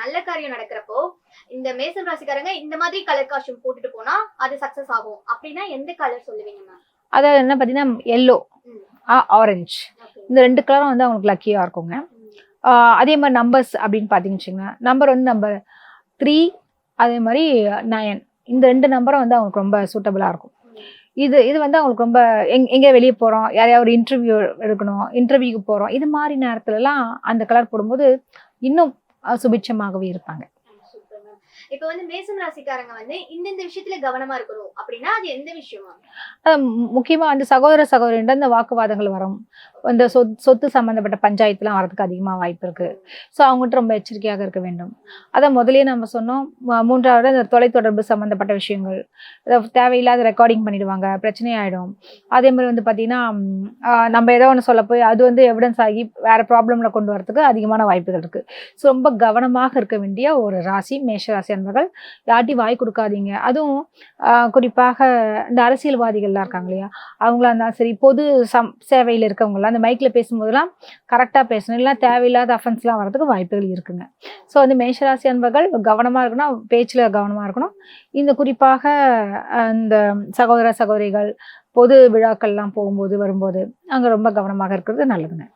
நல்ல காரியம் நடக்கிறப்போ இந்த மேசன் ராசிக்காரங்க இந்த மாதிரி கலர் காஸ்டியூம் போட்டுட்டு போனா அது சக்சஸ் ஆகும். அப்படின்னா எந்த கலர் சொல்லுவீங்க மேம் அதாவது என்ன பார்த்தீங்கன்னா எல்லோ. ஆரஞ்சு இந்த ரெண்டு கலரும் வந்து அவங்களுக்கு லக்கியாக இருக்குங்க. அதே மாதிரி நம்பர்ஸ் அப்படின்னு பார்த்தீங்கன்னு நம்பர் வந்து நம்பர் த்ரீ அதே மாதிரி நயன் இந்த ரெண்டு நம்பரும் வந்து அவங்களுக்கு ரொம்ப சூட்டபுளாக இருக்கும். இது இது வந்து அவங்களுக்கு ரொம்ப எங் எங்கே வெளியே போகிறோம் யாரையாவது ஒரு இன்டர்வியூ எடுக்கணும் இன்டர்வியூக்கு போகிறோம் இது மாதிரி நேரத்துலலாம் அந்த கலர் போடும்போது இன்னும் சுபிட்சமாகவே இருப்பாங்க. இப்போ வந்து மேசன் ராசிக்காரங்க வந்து இந்தந்த விஷயத்துல கவனமா இருக்கணும். அப்படின்னா அது எந்த விஷயமா? முக்கியமா வந்து சகோதர சகோதரின்ற இந்த வாக்குவாதங்கள் வரும். இந்த சொத் சொத்து சம்மந்தப்பட்ட பஞ்சாயத்துலாம் வரதுக்கு அதிகமாக வாய்ப்பு இருக்கு. ஸோ அவங்ககிட்ட ரொம்ப எச்சரிக்கையாக இருக்க வேண்டும். அதை முதலே நம்ம சொன்னோம். மூன்றாவது இந்த தொலைத்தொடர்பு சம்மந்தப்பட்ட விஷயங்கள். தேவையில்லாத ரெக்கார்டிங் பண்ணிடுவாங்க. பிரச்சனை ஆயிடும். அதே மாதிரி வந்து பாத்தீங்கன்னா நம்ம ஏதோ ஒன்று சொல்ல போய் அது வந்து எவிடன்ஸ் ஆகி வேற ப்ராப்ளம்ல கொண்டு வரதுக்கு அதிகமான வாய்ப்புகள் இருக்கு. ஸோ ரொம்ப கவனமாக இருக்க வேண்டிய ஒரு ராசி மேஷ ராசி அன்பர்கள் யார்ட்டையும் வாய் கொடுக்காதீங்க. அதுவும் குறிப்பாக இந்த அரசியல்வாதிகள்லாம் இருக்காங்க இல்லையா? அவங்களா இருந்தாலும் சரி பொது சம் சேவையில் இருக்கவங்களாம் அந்த மைக்கில் பேசும்போதெல்லாம் கரெக்டாக பேசணும். இல்லை தேவையில்லாத அஃபென்ஸ்லாம் வரதுக்கு வாய்ப்புகள் இருக்குங்க. ஸோ வந்து மேஷராசி அன்பர்கள் கவனமாக இருக்கணும் பேச்சில் கவனமாக இருக்கணும். இந்த குறிப்பாக இந்த சகோதர சகோதரிகள் பொது விழாக்கள்லாம் போகும்போது வரும்போது அங்கே ரொம்ப கவனமாக இருக்கிறது நல்லதுங்க.